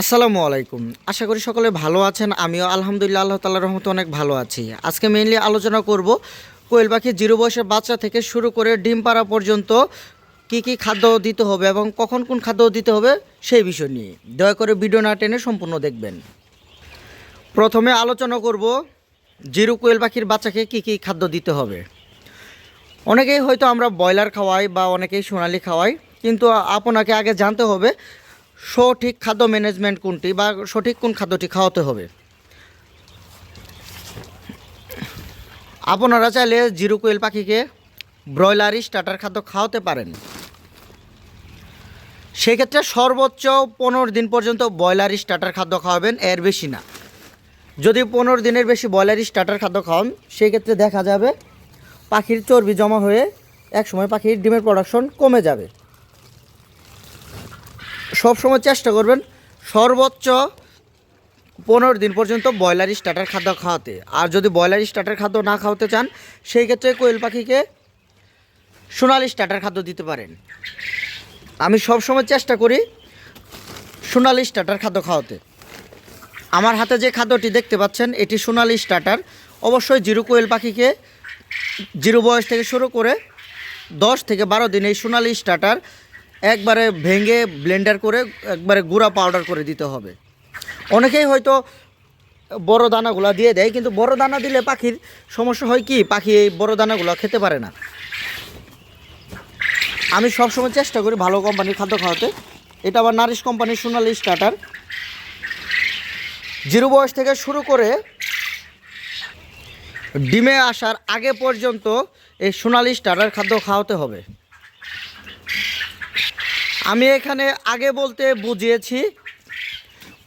আসসালামু আলাইকুম। আশা করি সকলে ভালো আছেন। আমিও আলহামদুলিল্লাহ আল্লাহ তালার রহমতে অনেক ভালো আছি। আজকে মেইনলি আলোচনা করব কোয়েল পাখি জিরো বয়সের বাচ্চা থেকে শুরু করে ডিম পাড়া পর্যন্ত কি কি খাদ্য দিতে হবে এবং কখন কোন খাদ্য দিতে হবে সেই বিষয় নিয়ে। দয়া করে ভিডিও না টেনে সম্পূর্ণ দেখবেন। প্রথমে আলোচনা করব জিরো কোয়েল পাখির বাচ্চাকে কি কি খাদ্য দিতে হবে। অনেকেই হয়তো আমরা ব্রয়লার খাওয়াই বা অনেকেই সোনালি খাওয়াই, কিন্তু আপনাকে আগে জানতে হবে সঠিক খাদ্য ম্যানেজমেন্ট কোনটি বা সঠিক কোন খাদ্যটি খাওয়াতে হবে? আপনারা চাইলে জিরো কোয়েল পাখিকে ব্রয়লারই স্টার্টার খাদ্য খাওয়াতে পারেন। সেক্ষেত্রে সর্বোচ্চ পনেরো দিন পর্যন্ত ব্রয়লারই স্টার্টার খাদ্য খাওয়াবেন, এর বেশি না। যদি পনেরো দিনের বেশি ব্রয়লারই স্টার্টার খাদ্য খাওয়ান, সেক্ষেত্রে দেখা যাবে পাখির চর্বি জমা হয়ে একসময় পাখির ডিমের প্রোডাকশন কমে যাবে। সবসময় চেষ্টা করবেন সর্বোচ্চ পনেরো দিন পর্যন্ত ব্রয়লার স্টার্টার খাদ্য খাওয়াতে। আর যদি ব্রয়লার স্টার্টার খাদ্য না খাওয়াতে চান, সেই ক্ষেত্রে কোয়েল পাখিকে সোনালি স্টার্টার খাদ্য দিতে পারেন। আমি সবসময় চেষ্টা করি সোনালি স্টার্টার খাদ্য খাওয়াতে। আমার হাতে যে খাদ্যটি দেখতে পাচ্ছেন, এটি সোনালি স্টার্টার। অবশ্যই জিরো কোয়েল পাখিকে জিরো বয়স থেকে শুরু করে দশ থেকে বারো দিন এই সোনালি স্টার্টার একবারে ভেঙে ব্লেন্ডার করে একবারে গুঁড়া পাউডার করে দিতে হবে। অনেকেই হয়তো বড় দানাগুলো দিয়ে দেয়, কিন্তু বড় দানা দিলে পাখির সমস্যা হয় কি? পাখি এই বড় দানাগুলো খেতে পারে না। আমি সবসময় চেষ্টা করি ভালো কোম্পানির খাদ্য খাওয়াতে। এটা আবার নারিশ কোম্পানির সোনালি স্টার্টার জিরো বয়স থেকে শুরু করে ডিমে আসার আগে পর্যন্ত এই সোনালি স্টার্টার খাদ্য খাওয়াতে হবে। আমি এখানে আগে বলতে বুঝিয়েছি,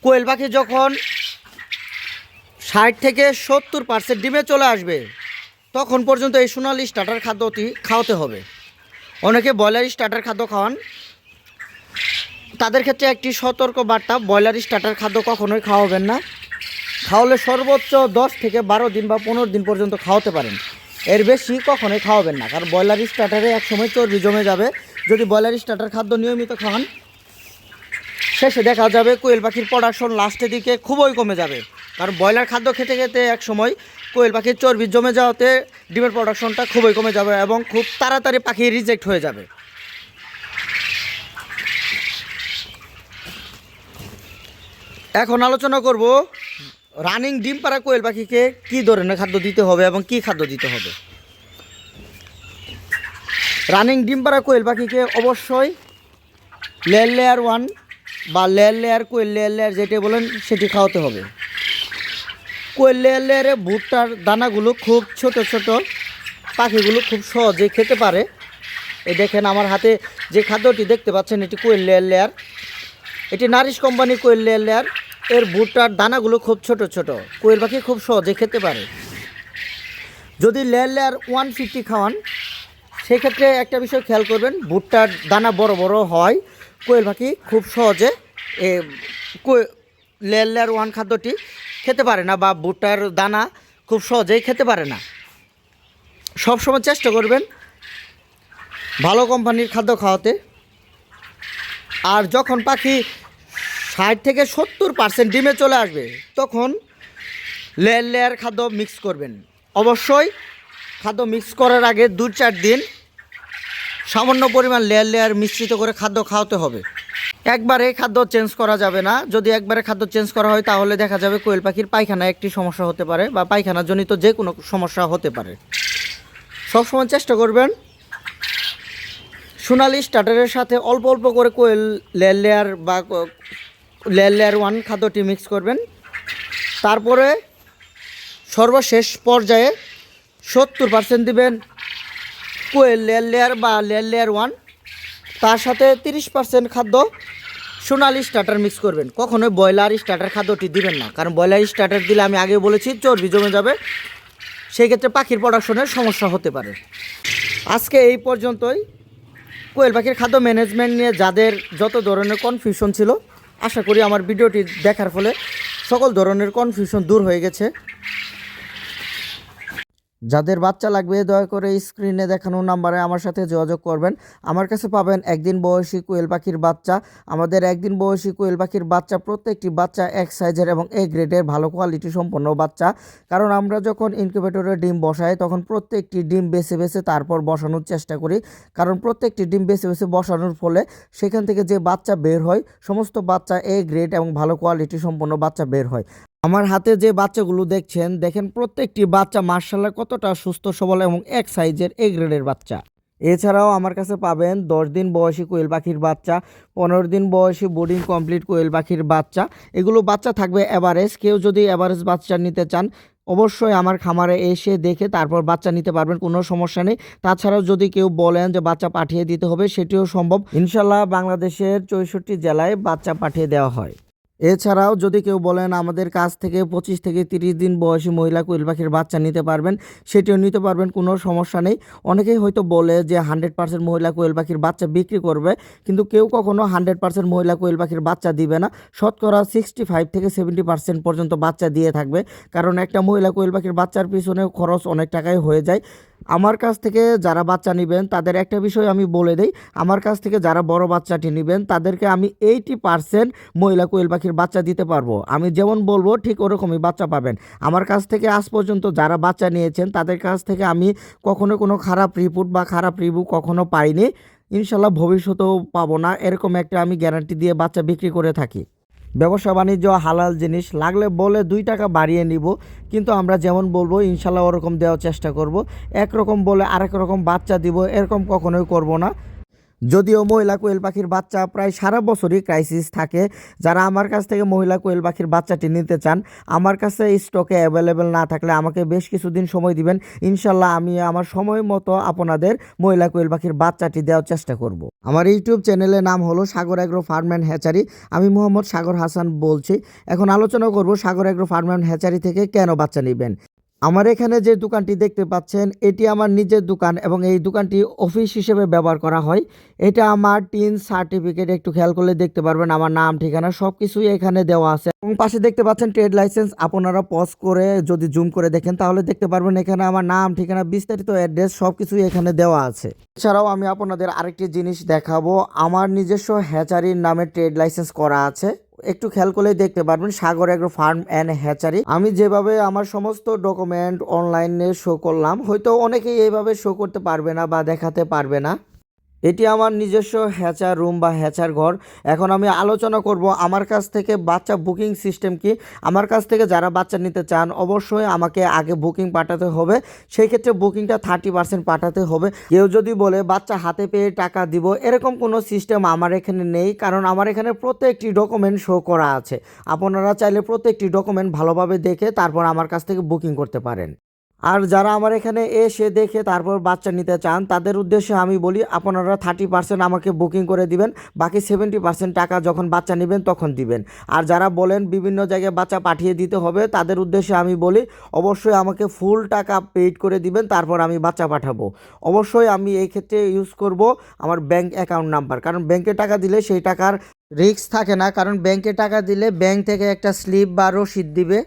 কোয়েল পাখি যখন ষাট থেকে সত্তর পার্সেন্ট ডিমে চলে আসবে, তখন পর্যন্ত এই সোনালি স্টার্টার খাদ্যটি খাওয়াতে হবে। অনেকে ব্রয়লার স্টার্টার খাদ্য খাওয়ান। তাদের ক্ষেত্রে একটি সতর্ক বার্তা, ব্রয়লার স্টার্টার খাদ্য কখনোই খাওয়াবেন না। খাওয়ালে সর্বোচ্চ দশ থেকে বারো দিন বা পনেরো দিন পর্যন্ত খাওয়াতে পারেন। এর বেশি কখনোই খাওয়াবেন না, কারণ ব্রয়লার স্টার্টারে একসময় চর্বি জমে যাবে। যদি ব্রয়লার স্টার্টার খাদ্য নিয়মিত খান, শেষে দেখা যাবে কোয়েল পাখির প্রোডাকশন লাস্টের দিকে খুবই কমে যাবে। কারণ ব্রয়লার খাদ্য খেতে খেতে এক সময় কোয়েল পাখির চর্বি জমে যাওয়াতে ডিমের প্রোডাকশনটা খুবই কমে যাবে এবং খুব তাড়াতাড়ি পাখি রিজেক্ট হয়ে যাবে। এখন আলোচনা করব রানিং ডিম পাড়া কোয়েল পাখিকে কী ধরনের খাদ্য দিতে হবে এবং কি খাদ্য দিতে হবে। রানিং ডিম পাড়া কোয়েল পাখিকে অবশ্যই লেয়ার লেয়ার ওয়ান বা layer layer quail layer layer যেটি বলেন সেটি খাওয়াতে হবে। কোয়েল লেয়ার লেয়ারে ভুট্টার দানাগুলো খুব ছোট ছোট পাখিগুলো খুব সহজে খেতে পারে। এই দেখেন আমার হাতে যে খাদ্যটি দেখতে পাচ্ছেন, এটি কোয়েল লেয়ার লেয়ার এটি nourish company quail layer layer এর ভুট্টার দানাগুলো খুব ছোট ছোট। কোয়েল পাখি খুব সহজে খেতে পারে। যদি লেয়ার লেয়ার ওয়ান ফিফটি খাওয়ান সেক্ষেত্রে একটা বিষয় খেয়াল করবেন, ভুট্টার দানা বড় বড় হয়, কোয়েল পাখি খুব সহজে লেয়ার লেয়ার ওয়ান খাদ্যটি খেতে পারে না বা ভুট্টার দানা খুব সহজেই খেতে পারে না। সবসময় চেষ্টা করবেন ভালো কোম্পানির খাদ্য খাওয়াতে। আর যখন পাখি ষাট থেকে সত্তর পার্সেন্ট ডিমে চলে আসবে, তখন লেয়ার লেয়ার খাদ্য মিক্স করবেন। অবশ্যই খাদ্য মিক্স করার আগে দু চার দিন সামান্য পরিমাণ লেয়ার লেয়ার মিশ্রিত করে খাদ্য খাওয়াতে হবে। একবারে খাদ্য চেঞ্জ করা যাবে না। যদি একবারে খাদ্য চেঞ্জ করা হয়, তাহলে দেখা যাবে কোয়েল পাখির পায়খানায় একটি সমস্যা হতে পারে বা পায়খানা জনিত যে কোনো সমস্যা হতে পারে। সবসময় চেষ্টা করবেন সোনালি স্টার্টারের সাথে অল্প অল্প করে কোয়েল লেয়ার লেয়ার বা লেয়ার লেয়ার ওয়ান খাদ্যটি মিক্স করবেন। তারপরে সর্বশেষ পর্যায়ে সত্তর পার্সেন্ট দিবেন কোয়েল লেয়ার লেয়ার বা লেয়ার লেয়ার ওয়ান। তার সাথে তিরিশ পার্সেন্ট খাদ্য সোনালি স্টার্টার মিক্স করবেন। কখনোই ব্রয়লার স্টার্টার খাদ্যটি দিবেন না। কারণ ব্রয়লার স্টার্টার দিলে আমি আগে বলেছি, চর্বি জমে যাবে। সেই ক্ষেত্রে পাখির প্রোডাকশনের সমস্যা হতে পারে। আজকে এই পর্যন্তই। কোয়েল পাখির খাদ্য ম্যানেজমেন্ট নিয়ে যাদের যত ধরনের কনফিউশন ছিল, আশা করি আমার ভিডিওটি দেখার ফলে সকল ধরনের কনফিউশন দূর হয়ে গেছে। যাদের বাচ্চা লাগবে, দয়া করে স্ক্রিনে দেখানো নাম্বারে আমার সাথে যোগাযোগ করবেন। আমার কাছে পাবেন একদিন বয়সী কোয়েল পাখির বাচ্চা। আমাদের একদিন বয়সী কোয়েল পাখির বাচ্চা, প্রত্যেকটি বাচ্চা এক সাইজের এবং এ গ্রেডের ভালো কোয়ালিটি সম্পন্ন বাচ্চা। কারণ আমরা যখন ইনকিউবেটরে ডিম বসাই, তখন প্রত্যেকটি ডিম বেছে বেছে তারপর বসানোর চেষ্টা করি। কারণ প্রত্যেকটি ডিম বেছে বেছে বসানোর ফলে সেখান থেকে যে বাচ্চা বের হয়, সমস্ত বাচ্চা এ গ্রেড এবং ভালো কোয়ালিটি সম্পন্ন বাচ্চা বের হয়। আমার হাতে যে বাচ্চাগুলো দেখছেন, দেখেন প্রত্যেকটি বাচ্চা মার্শাল্লাহ কতটা সুস্থ, সবল এবং এক সাইজের এ গ্রেডের বাচ্চা। এছাড়াও আমার কাছে পাবেন দশ দিন বয়সী কোয়েল পাখির বাচ্চা, পনেরো দিন বয়সী বোর্ডিং কমপ্লিট কোয়েল পাখির বাচ্চা। এগুলো বাচ্চা থাকবে অ্যাভারেজ কেউ যদি অ্যাভারেজ বাচ্চা নিতে চান, অবশ্যই আমার খামারে এসে দেখে তারপর বাচ্চা নিতে পারবেন, কোনো সমস্যা নেই। তাছাড়াও যদি কেউ বলেন যে বাচ্চা পাঠিয়ে দিতে হবে, সেটিও সম্ভব। ইনশাল্লাহ বাংলাদেশের চৌষট্টি জেলায় বাচ্চা পাঠিয়ে দেওয়া হয়। এছাড়াও যদি কেউ বলেন আমাদের কাছ থেকে পঁচিশ থেকে তিরিশ দিন বয়সী মহিলা কোয়েল পাখির বাচ্চা নিতে পারবেন, সেটিও নিতে পারবেন, কোনো সমস্যা নেই। অনেকেই হয়তো বলে যে হান্ড্রেড পার্সেন্ট মহিলা কোয়েল পাখির বাচ্চা বিক্রি করবে, কিন্তু কেউ কখনো হান্ড্রেড পার্সেন্ট মহিলা কোয়েল পাখির বাচ্চা দিবে না। শতকরা সিক্সটি ফাইভ থেকে সেভেন্টি পার্সেন্ট পর্যন্ত বাচ্চা দিয়ে থাকবে, কারণ একটা মহিলা কোয়েল পাখির বাচ্চার পিছনে খরচ অনেক টাকাই হয়ে যায়। আমার কাছ থেকে যারা বাচ্চা নেবেন, তাদের একটা বিষয় আমি বলে দেই, আমার কাছ থেকে যারা বড় বাচ্চাটি নেবেন, তাদেরকে আমি এইটি পার্সেন্ট মহিলা কোয়েল পাখির বাচ্চা দিতে পারব। আমি যেমন বলব, ঠিক ওরকমই বাচ্চা পাবেন। আমার কাছ থেকে আজ পর্যন্ত যারা বাচ্চা নিয়েছেন, তাদের কাছ থেকে আমি কখনো কোনো খারাপ রিপোর্ট বা খারাপ রিভিউ কখনো পাইনি। ইনশাল্লাহ ভবিষ্যতেও পাবো না, এরকম একটা আমি গ্যারান্টি দিয়ে বাচ্চা বিক্রি করে থাকি। ব্যবসা, বাণিজ্য, হালাল জিনিস লাগলে বলে দুই টাকা বাড়িয়ে নিব। কিন্তু আমরা যেমন বলব, ইনশাল্লাহ ওরকম দেওয়ার চেষ্টা করব। একরকম বলে আরেক রকম বাচ্চা দিব, এরকম কখনোই করব না। যদিও মহিলা কোয়েল পাখির বাচ্চা প্রায় সারা বছরই ক্রাইসিস থাকে, যারা আমার কাছ থেকে মহিলা কোয়েল পাখির বাচ্চাটি নিতে চান, আমার কাছে স্টকে অ্যাভেলেবেল না থাকলে আমাকে বেশ কিছুদিন সময় দিবেন। ইনশাল্লাহ আমি আমার সময় মতো আপনাদের মহিলা কোয়েল পাখির বাচ্চাটি দেওয়ার চেষ্টা করব। আমার ইউটিউব চ্যানেলের নাম হলো Sagar agro farm and hatchery আমি মোহাম্মদ সাগর হাসান বলছি। এখন আলোচনা করব Sagar agro farm and hatchery থেকে কেন বাচ্চা নেবেন। আমার এখানে যে দোকানটি দেখতে পাচ্ছেন, এটি আমার নিজের দোকান এবং এই দোকানটি অফিস হিসেবে ব্যবহার করা হয়। এটা আমার টিন সার্টিফিকেট, একটু খেয়াল করলে দেখতে পারবেন আমার নাম, ঠিকানা সব কিছুই এখানে দেওয়া আছে। এবং পাশে দেখতে পাচ্ছেন ট্রেড লাইসেন্স, আপনারা পজ করে যদি জুম করে দেখেন, তাহলে দেখতে পারবেন এখানে আমার নাম, ঠিকানা, বিস্তারিত অ্যাড্রেস সব কিছুই এখানে দেওয়া আছে। এছাড়াও আমি আপনাদের আরেকটি জিনিস দেখাবো। আমার নিজস্ব হ্যাচারির নামে ট্রেড লাইসেন্স করা আছে। একটু খেয়াল করলেই দেখতে পারবেন, Sagar agro farm and hatchery আমি যেভাবে আমার সমস্ত ডকুমেন্ট অনলাইনে শো করলাম, হয়তো অনেকেই এইভাবে শো করতে পারবে না বা দেখাতে পারবে না। এটি আমার নিজস্ব হ্যাচার রুম বা হ্যাচার ঘর। এখন আমি আলোচনা করব আমার কাছ থেকে বাচ্চা বুকিং সিস্টেম কি? আমার কাছ থেকে যারা বাচ্চা নিতে চান, অবশ্যই আমাকে আগে বুকিং পাঠাতে হবে। সেই ক্ষেত্রে বুকিংটা থার্টি পার্সেন্ট পাঠাতে হবে। কেউ যদি বলে, বাচ্চা হাতে পেয়ে টাকা দিব, এরকম কোনো সিস্টেম আমার এখানে নেই, কারণ আমার এখানে প্রত্যেকটি ডকুমেন্ট শো করা আছে। আপনারা চাইলে প্রত্যেকটি ডকুমেন্ট ভালোভাবে দেখে তারপর আমার কাছ থেকে বুকিং করতে পারেন। আর যারা আমার এখানে এসে দেখে তারপর বাচ্চা নিতে চান, তাদের উদ্দেশ্যে আমি বলি, আপনারা থার্টি পার্সেন্ট আমাকে বুকিং করে দিবেন, বাকি সেভেন্টি পার্সেন্ট টাকা যখন বাচ্চা নেবেন তখন দিবেন। আর যারা বলেন বিভিন্ন জায়গায় বাচ্চা পাঠিয়ে দিতে হবে, তাদের উদ্দেশ্যে আমি বলি, অবশ্যই আমাকে ফুল টাকা পেইড করে দিবেন, তারপর আমি বাচ্চা পাঠাবো। অবশ্যই আমি এই ক্ষেত্রে ইউজ করব আমার ব্যাংক অ্যাকাউন্ট নাম্বার কারণ ব্যাংকে টাকা দিলে সেই টাকার রিস্ক থাকে না, কারণ ব্যাংকে টাকা দিলে ব্যাংক থেকে একটা স্লিপ বা রসিদ দিবে।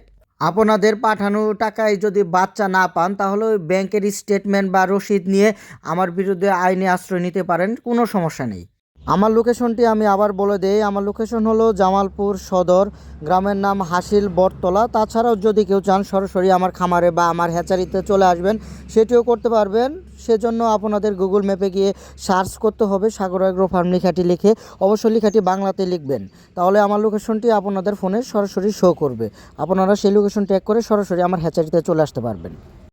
আপনাদের পাঠানো টাকায় যদি বাচ্চা না পান, তাহলে ওই ব্যাংকের স্টেটমেন্ট বা রসিদ নিয়ে আমার বিরুদ্ধে আইনে আশ্রয় নিতে পারেন, কোনো সমস্যা নেই। আমার লোকেশনটি আমি আবার বলে দেই, আমার লোকেশন হলো জামালপুর সদর, গ্রামের নাম হাসিল বটতলা। তাছাড়াও যদি কেউ চান সরাসরি আমার খামারে বা আমার হ্যাচারিতে চলে আসবেন, সেটিও করতে পারবেন। সেজন্য আপনাদের গুগল ম্যাপে গিয়ে সার্চ করতে হবে, সাগর অ্যাগ্রো ফার্ম লেখাটি লিখে অবশ্যই লেখাটি বাংলাতে লিখবেন। তাহলে আমার লোকেশনটি আপনাদের ফোনে সরাসরি শো করবে। আপনারা সেই লোকেশন ট্যাগ করে সরাসরি আমার হ্যাচারিতে চলে আসতে পারবেন।